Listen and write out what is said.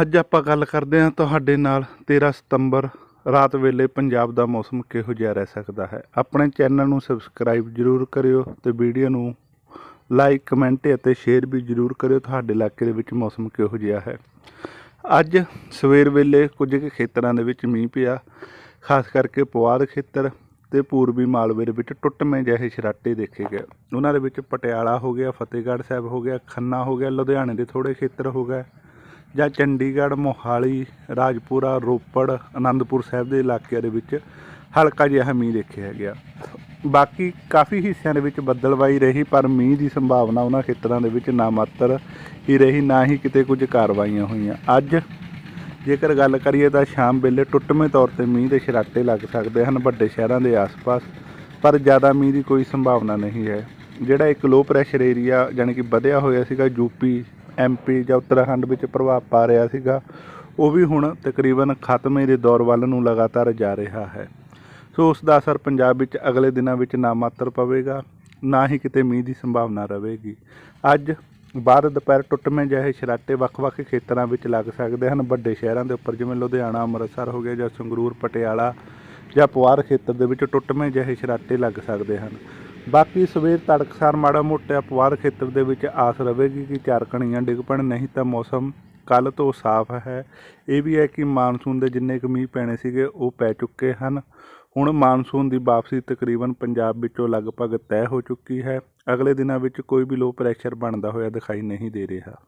ਅੱਜ ਆਪਾਂ ਗੱਲ ਕਰਦੇ ਹਾਂ ਤੁਹਾਡੇ ਨਾਲ 13 ਸਤੰਬਰ ਰਾਤ ਵੇਲੇ ਪੰਜਾਬ ਦਾ ਮੌਸਮ ਕਿਹੋ ਜਿਹਾ ਰਹਿ ਸਕਦਾ ਹੈ। ਆਪਣੇ ਚੈਨਲ ਨੂੰ ਸਬਸਕ੍ਰਾਈਬ ਜਰੂਰ ਕਰਿਓ ਤੇ ਵੀਡੀਓ ਨੂੰ ਲਾਈਕ, ਕਮੈਂਟ ਅਤੇ ਸ਼ੇਅਰ ਵੀ ਜਰੂਰ ਕਰਿਓ। ਤੁਹਾਡੇ ਇਲਾਕੇ ਦੇ ਵਿੱਚ ਮੌਸਮ ਕਿਹੋ ਜਿਹਾ ਹੈ। ਅੱਜ ਸਵੇਰ ਵੇਲੇ ਕੁਝ ਕੁ ਖੇਤਰਾਂ ਦੇ ਵਿੱਚ ਮੀਂਹ ਪਿਆ, ਖਾਸ ਕਰਕੇ ਪੁਆਧ ਖੇਤਰ ਤੇ ਪੂਰਬੀ ਮਾਲਵੇ ਦੇ ਵਿੱਚ ਟੁੱਟਵੇਂ ਜਿਹੇ ਸਰਾਟੇ ਦੇਖੇ ਗਏ। ਉਹਨਾਂ ਦੇ ਵਿੱਚ ਪਟਿਆਲਾ ਹੋ ਗਿਆ, ਫਤਿਹਗੜ੍ਹ ਸਾਹਿਬ ਹੋ ਗਿਆ, ਖੰਨਾ ਹੋ ਗਿਆ, ਲੁਧਿਆਣੇ ਦੇ ਥੋੜੇ ਖੇਤਰ ਹੋ ਗਏ। ਜਾਂ ਚੰਡੀਗੜ੍ਹ, ਮੋਹਾਲੀ, ਰਾਜਪੁਰਾ, ਰੋਪੜ ਆਨੰਦਪੁਰ ਸਾਹਿਬ ਦੇ ਇਲਾਕਿਆਂ ਦੇ ਵਿੱਚ ਹਲਕਾ ਜਿਹਾ ਮੀਂਹ ਦੇਖਿਆ ਗਿਆ। ਬਾਕੀ ਕਾਫੀ ਹਿੱਸਿਆਂ ਦੇ ਵਿੱਚ ਬੱਦਲਵਾਈ ਰਹੀ, ਪਰ ਮੀਂਹ ਦੀ ਸੰਭਾਵਨਾ ਉਹਨਾਂ ਖੇਤਰਾਂ ਦੇ ਵਿੱਚ ਨਾ ਮਾਤਰ ਹੀ ਰਹੀ, ਨਾ ਹੀ ਕਿਤੇ ਕੁਝ ਕਾਰਵਾਈਆਂ ਹੋਈਆਂ। ਅੱਜ ਜੇਕਰ ਗੱਲ ਕਰੀਏ ਤਾਂ ਸ਼ਾਮ ਵੇਲੇ ਟੁੱਟਵੇਂ ਤੌਰ ਤੇ ਮੀਂਹ ਦੇ ਛਰਾਟੇ ਲੱਗ ਸਕਦੇ ਹਨ ਵੱਡੇ ਸ਼ਹਿਰਾਂ ਦੇ ਆਸ-ਪਾਸ, ਪਰ ਜ਼ਿਆਦਾ ਮੀਂਹ ਦੀ ਕੋਈ ਸੰਭਾਵਨਾ ਨਹੀਂ ਹੈ। ਜਿਹੜਾ ਇੱਕ ਲੋ ਪ੍ਰੈਸ਼ਰ ਏਰੀਆ ਯਾਨੀ ਕਿ ਵਧਿਆ ਹੋਇਆ ਸੀਗਾ ਯੂਪੀ ਐਮਪੀ ਜਾਂ ਉੱਤਰਾਖੰਡ ਵਿੱਚ ਪ੍ਰਭਾਵ ਪਾ ਰਿਹਾ ਸੀਗਾ, ਉਹ ਵੀ ਹੁਣ ਤਕਰੀਬਨ ਖਤਮੇ ਦੇ ਦੌਰ ਵੱਲ ਨੂੰ ਲਗਾਤਾਰ ਜਾ ਰਿਹਾ ਹੈ। ਸੋ ਉਸ ਦਾ ਅਸਰ ਪੰਜਾਬ ਵਿੱਚ ਅਗਲੇ ਦਿਨਾਂ ਵਿੱਚ ਨਾ ਮਾਤਰ ਪਵੇਗਾ, ਨਾ ਹੀ ਕਿਤੇ ਮੀਂਹ ਦੀ ਸੰਭਾਵਨਾ ਰਹੇਗੀ। ਅੱਜ ਬਾਅਦ ਦੁਪਹਿਰ ਟੁੱਟਵੇਂ ਜਿਹੇ ਸ਼ਰਾਟੇ ਵੱਖ-ਵੱਖ ਖੇਤਰਾਂ ਵਿੱਚ ਲੱਗ ਸਕਦੇ ਹਨ। ਵੱਡੇ ਸ਼ਹਿਰਾਂ ਦੇ ਉੱਪਰ ਜਿਵੇਂ ਲੁਧਿਆਣਾ, ਅੰਮ੍ਰਿਤਸਰ ਹੋ ਗਿਆ ਜਾਂ ਸੰਗਰੂਰ, ਪਟਿਆਲਾ ਜਾਂ ਪੁਆਧ ਖੇਤਰ ਦੇ ਵਿੱਚ ਟੁੱਟਵੇਂ ਜਿਹੇ ਸ਼ਰਾਟੇ ਲੱਗ ਸਕਦੇ ਹਨ। ਬਾਕੀ ਸਵੇਰ ਤੜਕਸਾਰ ਮਾੜਾ ਮੋਟਾ ਪੁਆਧ ਖੇਤਰ ਦੇ ਵਿੱਚ ਆਸ ਰਹੇਗੀ ਕਿ ਚਾਰ ਕਣੀਆਂ ਡਿੱਗ ਪੈਣ, ਨਹੀਂ ਤਾਂ ਮੌਸਮ ਕੱਲ ਤੋਂ ਸਾਫ਼ ਹੈ। ਇਹ ਵੀ ਹੈ ਕਿ ਮਾਨਸੂਨ ਦੇ ਜਿੰਨੇ ਕੁ ਮੀਂਹ ਪੈਣੇ ਸੀਗੇ, ਉਹ ਪੈ ਚੁੱਕੇ ਹਨ। ਹੁਣ ਮਾਨਸੂਨ ਦੀ ਵਾਪਸੀ ਤਕਰੀਬਨ ਪੰਜਾਬ ਵਿੱਚੋਂ ਲਗਭਗ ਤੈਅ ਹੋ ਚੁੱਕੀ ਹੈ। ਅਗਲੇ ਦਿਨਾਂ ਵਿੱਚ ਕੋਈ ਵੀ ਲੋ ਪ੍ਰੈਸ਼ਰ ਬਣਦਾ ਹੋਇਆ ਦਿਖਾਈ ਨਹੀਂ ਦੇ ਰਿਹਾ।